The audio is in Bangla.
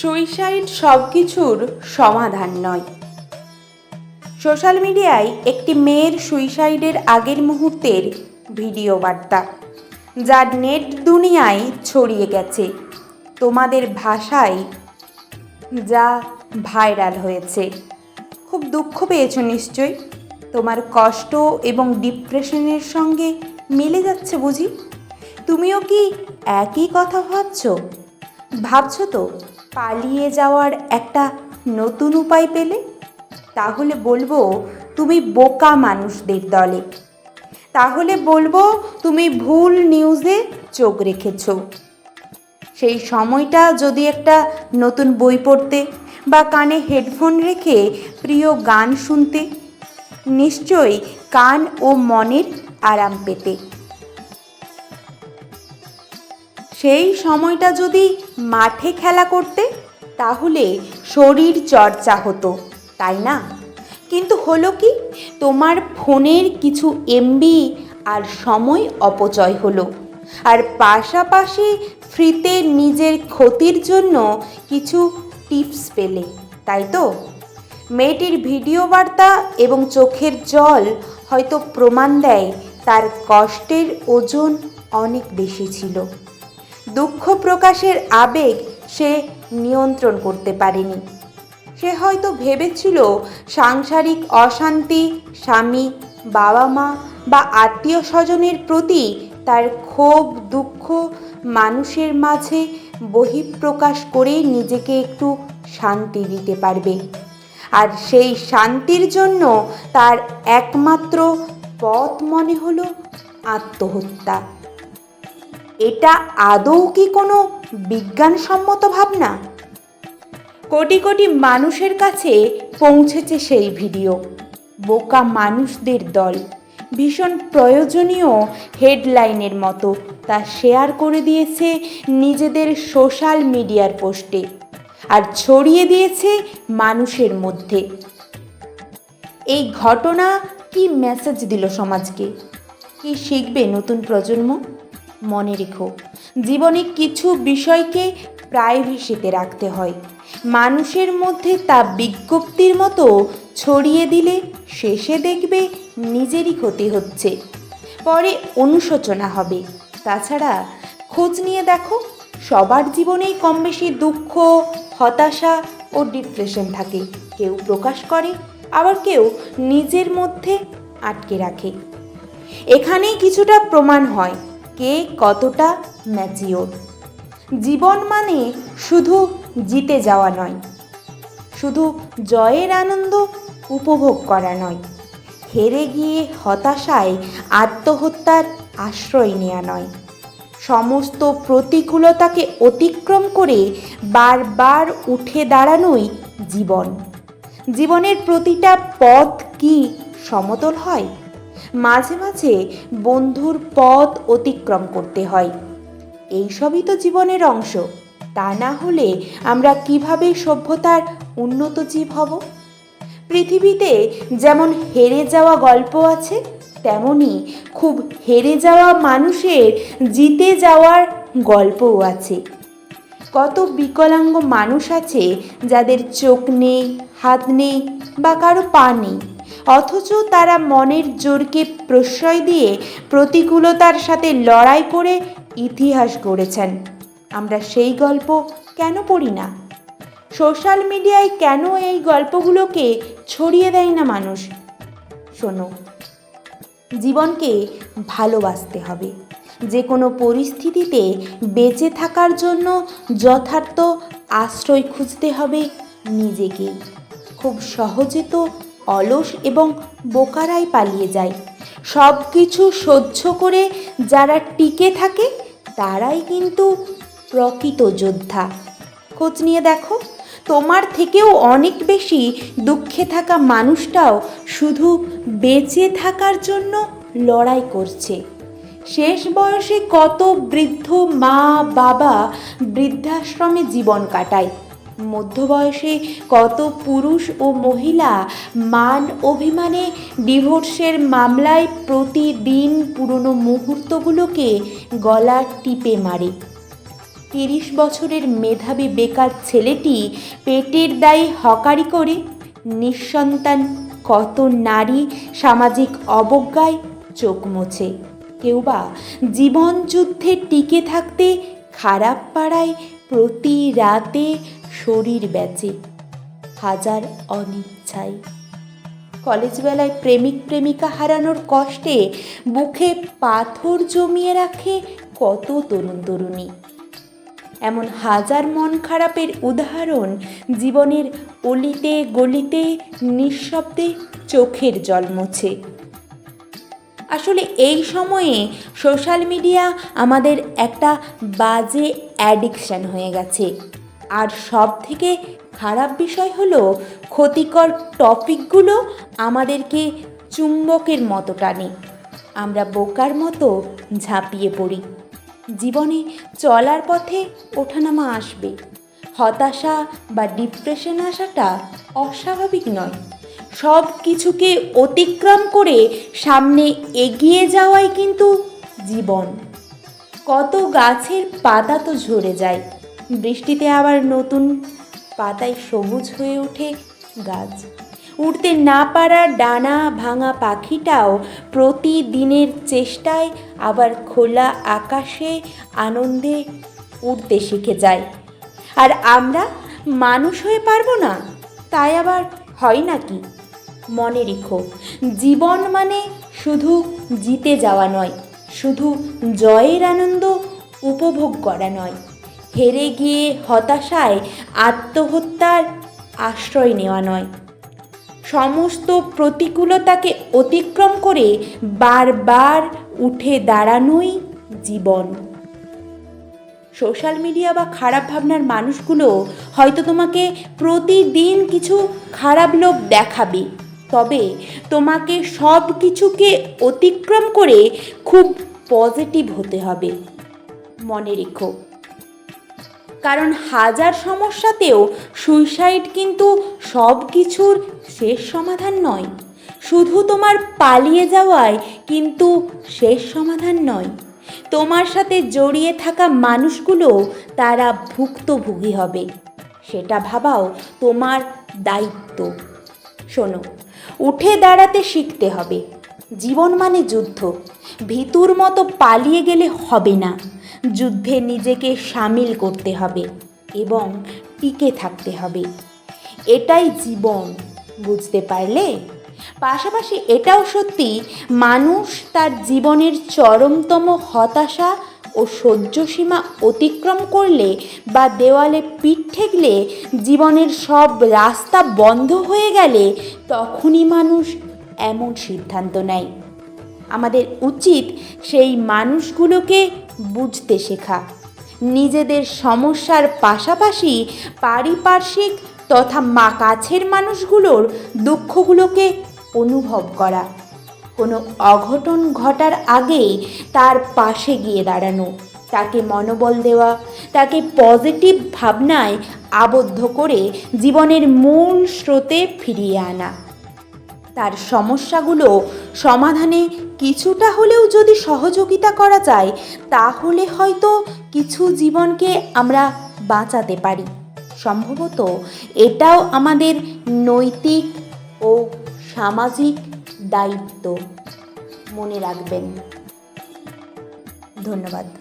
সুইসাইড সব কিছুর সমাধান নয়। সোশ্যাল মিডিয়ায় একটি মেয়ের সুইসাইডের আগের মুহূর্তের ভিডিও বার্তা, যা নেট দুনিয়ায় ছড়িয়ে গেছে। তোমাদের ভাষায় যা ভাইরাল হয়েছে। খুব দুঃখ পেয়েছ নিশ্চয়ই? তোমার কষ্ট এবং ডিপ্রেশনের সঙ্গে মিলে যাচ্ছে বুঝি? তুমিও কি একই কথা ভাবছ? ভাবছ তো? পালিয়ে যাওয়ার একটা নতুন উপায় পেলে? তাহলে বলব, তুমি বোকা মানুষদের দলে। তাহলে বলব, তুমি ভুল নিউজে চোখ রেখেছ। সেই সময়টা যদি একটা নতুন বই পড়তে বা কানে হেডফোন রেখে প্রিয় গান শুনতে, নিশ্চয়ই কান ও মনের আরাম পেতে। সেই সময়টা যদি মাঠে খেলা করতে? তাহলে শরীর চর্চা হতো, তাই না? কিন্তু হলো কি? তোমার ফোনের কিছু এমবি আর সময় অপচয় হলো। আর পাশাপাশি ফ্রিতে নিজের ক্ষতির জন্য কিছু টিপস পেলে, তাই তো? মেয়েটির ভিডিও বার্তা এবং চোখের জল হয়তো প্রমাণ দেয় তার কষ্টের ওজন অনেক বেশি ছিল। দুঃখ প্রকাশের আবেগ সে নিয়ন্ত্রণ করতে পারেনি। সে হয়তো ভেবেছিল সাংসারিক অশান্তি স্বামী বাবা মা বা আত্মীয় স্বজনের প্রতি তার ক্ষোভ, দুঃখ মানুষের মাঝে বহিঃপ্রকাশ করে নিজেকে একটু শান্তি দিতে পারবে। আর সেই শান্তির জন্য তার একমাত্র পথ মনে হলো আত্মহত্যা। এটা আদৌ কি কোনো বিজ্ঞানসম্মত ভাবনা? কোটি কোটি মানুষের কাছে পৌঁছেছে সেই ভিডিও। বোকা মানুষদের দল। ভীষণ প্রয়োজনীয় হেডলাইনের মতো তা শেয়ার করে দিয়েছে নিজেদের সোশ্যাল মিডিয়ার পোস্টে আর ছড়িয়ে দিয়েছে মানুষের মধ্যে। এই ঘটনা কি মেসেজ দিল সমাজকে? কি শিখবে নতুন প্রজন্ম? মনে রেখো, জীবনে কিছু বিষয়কে প্রাইভেসিতে রাখতে হয়। মানুষের মধ্যে তা বিজ্ঞপ্তির মতো ছড়িয়ে দিলে শেষে দেখবে নিজেরই ক্ষতি হচ্ছে। পরে অনুশোচনা হবে। তাছাড়া খোঁজ নিয়ে দেখো, সবার জীবনেই কম বেশি দুঃখ, হতাশা ও ডিপ্রেশন থাকে। কেউ প্রকাশ করে, আবার কেউ নিজের মধ্যে আটকে রাখে। এখানেই কিছুটা প্রমাণ হয়। কে কতটা ম্যাচিওর? জীবন মানে শুধু জিতে যাওয়া নয়, শুধু জয়ের আনন্দ উপভোগ করা নয়, হেরে গিয়ে হতাশায় আত্মহত্যার আশ্রয় নেওয়া নয়। সমস্ত প্রতিকূলতাকে অতিক্রম করে বারবার উঠে দাঁড়ানোই জীবন। জীবনের প্রতিটা পথ কি সমতল হয়? মাঝে মাঝে বন্ধুর পথ অতিক্রম করতে হয়। এইসবই তো জীবনের অংশ। তা না হলে আমরা কীভাবে সভ্যতার উন্নত জীব হব? পৃথিবীতে যেমন হেরে যাওয়া গল্প আছে, তেমনি খুব হেরে যাওয়া মানুষের জিতে যাওয়ার গল্পও আছে। কত বিকলাঙ্গ মানুষ আছে যাদের চোখ নেই, হাত নেই বা কারও পা নেই। অথচ তারা মনের জোরকে প্রশ্রয় দিয়ে প্রতিকূলতার সাথে লড়াই করে ইতিহাস গড়েছেন। আমরা সেই গল্প কেন পড়ি না? সোশ্যাল মিডিয়ায় কেন এই গল্পগুলোকে ছড়িয়ে দেয় না মানুষ? শোনো, জীবনকে ভালোবাসতে হবে। যে কোনো পরিস্থিতিতে বেঁচে থাকার জন্য যথার্থ আশ্রয় খুঁজতে হবে নিজেকে। খুব সহজে তো অলস এবং বোকারাই পালিয়ে যায়। সব কিছু সহ্য করে যারা টিকে থাকে, তারাই কিন্তু প্রকৃত যোদ্ধা। খোঁজ নিয়ে দেখো, তোমার থেকেও অনেক বেশি দুঃখে থাকা মানুষটাও শুধু বেঁচে থাকার জন্য লড়াই করছে। শেষ বয়সে কত বৃদ্ধ মা বাবা বৃদ্ধাশ্রমে জীবন কাটায়। মধ্যবয়সে কত পুরুষ ও মহিলা মান অভিমানে ডিভোর্সের মামলায় প্রতিদিন পুরনো মুহূর্তগুলোকে গলা টিপে মারে। তিরিশ বছরের মেধাবী বেকার ছেলেটি পেটের দায়ে হকারি করে। নিঃসন্তান কত নারী সামাজিক অবজ্ঞায় চোখ মোছে। কেউ বা জীবন যুদ্ধে টিকে থাকতে খারাপ পাড়ায় প্রতি রাতে শরীর বেচে হাজার অনিচ্ছায়। কলেজ বেলায় প্রেমিক প্রেমিকা হারানোর কষ্টে বুকে পাথর জমিয়ে রাখে কত তরুণ তরুণী। এমন হাজার মন খারাপের উদাহরণ জীবনের অলিতে গলিতে নিঃশব্দে চোখের জল মোছে। আসলে এই সময়ে সোশ্যাল মিডিয়া আমাদের একটা বাজে অ্যাডিকশান হয়ে গেছে। আর সব থেকে খারাপ বিষয় হলো ক্ষতিকর টপিকগুলো আমাদেরকে চুম্বকের মতো টানে। আমরা বোকার মতো ঝাঁপিয়ে পড়ি। জীবনে চলার পথে ওঠানামা আসবে। হতাশা বা ডিপ্রেশন আসাটা অস্বাভাবিক নয়। সব কিছুকে অতিক্রম করে সামনে এগিয়ে যাওয়াই কিন্তু জীবন। কত গাছের পাতা তো ঝরে যায়। বৃষ্টিতে আবার নতুন পাতায় সবুজ হয়ে ওঠে গাছ। উঠতে না পারা ডানা ভাঙা পাখিটাও প্রতিদিনের চেষ্টায় আবার খোলা আকাশে আনন্দে উঠতে শিখে যায়। আর আমরা মানুষ হয়ে পারব না, তাই আবার হয় নাকি মনে রেখো, জীবন মানে শুধু জিতে যাওয়া নয়, শুধু জয়ের আনন্দ উপভোগ করা নয়। হেরে গিয়ে হতাশায় আত্মহত্যার আশ্রয় নেওয়া নয়। সমস্ত প্রতিকূলতাকে অতিক্রম করে বারবার উঠে দাঁড়ানোই জীবন। সোশ্যাল মিডিয়া বা খারাপ ভাবনার মানুষগুলো হয়তো তোমাকে প্রতিদিন কিছু খারাপ লোক দেখাবে, তবে তোমাকে সব কিছুকে অতিক্রম করে খুব পজিটিভ হতে হবে। মনে রেখো। কারণ হাজার সমস্যাতেও সুইসাইড কিন্তু সব কিছুর শেষ সমাধান নয়। শুধু তোমার পালিয়ে যাওয়ায় কিন্তু শেষ সমাধান নয়। তোমার সাথে জড়িয়ে থাকা মানুষগুলো তারা ভুক্তভোগী হবে। সেটা ভাবাও তোমার দায়িত্ব। শোনো, উঠে দাঁড়াতে শিখতে হবে। জীবন মানে যুদ্ধ। ভিতুর মতো পালিয়ে গেলে হবে না। যুদ্ধে নিজেকে সামিল করতে হবে এবং টিকে থাকতে হবে। এটাই জীবন, বুঝতে পারলে? পাশাপাশি এটাও সত্যি, মানুষ তার জীবনের চরমতম হতাশা ও সহ্যসীমা অতিক্রম করলে বা দেওয়ালে পিঠ ঠেকলে জীবনের সব রাস্তা বন্ধ হয়ে গেলে তখনই মানুষ এমন সিদ্ধান্ত নেয়। আমাদের উচিত সেই মানুষগুলোকে বুঝতে শেখা। নিজেদের সমস্যার পাশাপাশি পারিপার্শ্বিক তথা মা কাছের মানুষগুলোর দুঃখগুলোকে অনুভব করা। কোনো অঘটন ঘটার আগেই তার পাশে গিয়ে দাঁড়ানো, তাকে মনোবল দেওয়া, তাকে পজিটিভ ভাবনায় আবদ্ধ করে জীবনের মূল স্রোতে ফিরিয়ে আনা। তার সমস্যাগুলো সমাধানে কিছুটা হলেও যদি সহযোগিতা করা যায়, তাহলে হয়তো কিছু জীবনকে আমরা বাঁচাতে পারি। সম্ভবত এটাও আমাদের নৈতিক ও সামাজিক দায়িত্ব। মনে রাখবেন। ধন্যবাদ।